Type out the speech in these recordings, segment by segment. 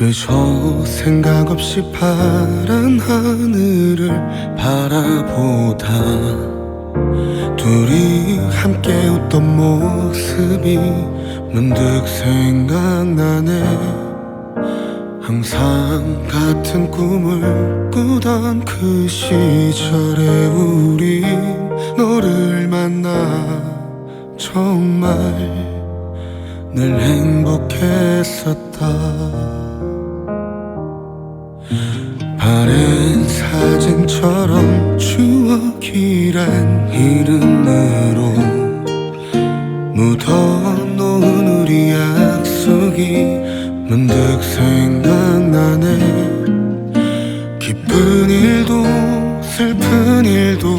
그저 생각 없이 파란 하늘을 바라보다. 둘이 함께 웃던 모습이 문득 생각나네. 항상 같은 꿈을 꾸던 그 시절에 우리 너를 만나. 정말 늘 행복했었다. 바랜 사진처럼 추억이란 이름으로 묻어놓은 우리 약속이 문득 생각나네. 기쁜 일도 슬픈 일도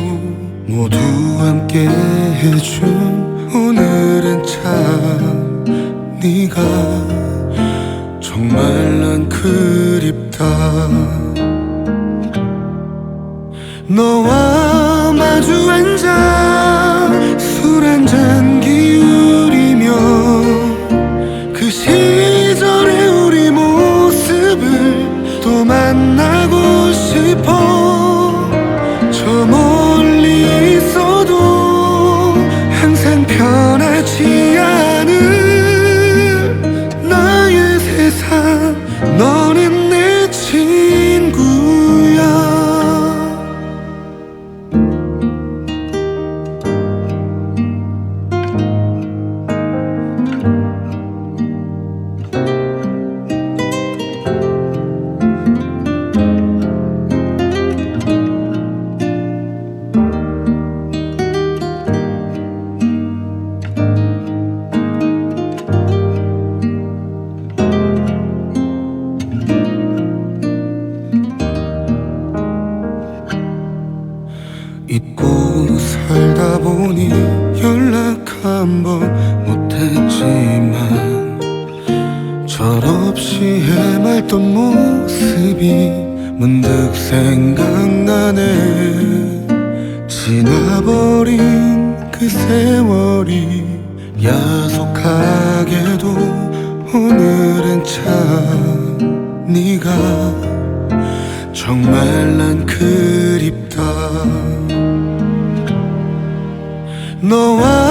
모두 함께 해준 오늘은 참 네가 정말 난 그립다. 너와 마주 앉아 술 한잔 기울이며 그 시절의 우리 모습을 또 만나고 싶어. 저 멀리 있어도 항상 변하지 않은 잊고 살다 보니 연락 한 번 못했지만 철없이 해맑던 모습이 문득 생각나네. 지나버린 그 세월이 야속하게도 오늘은 참 네가 정말 난 그립다 너와 마주 앉아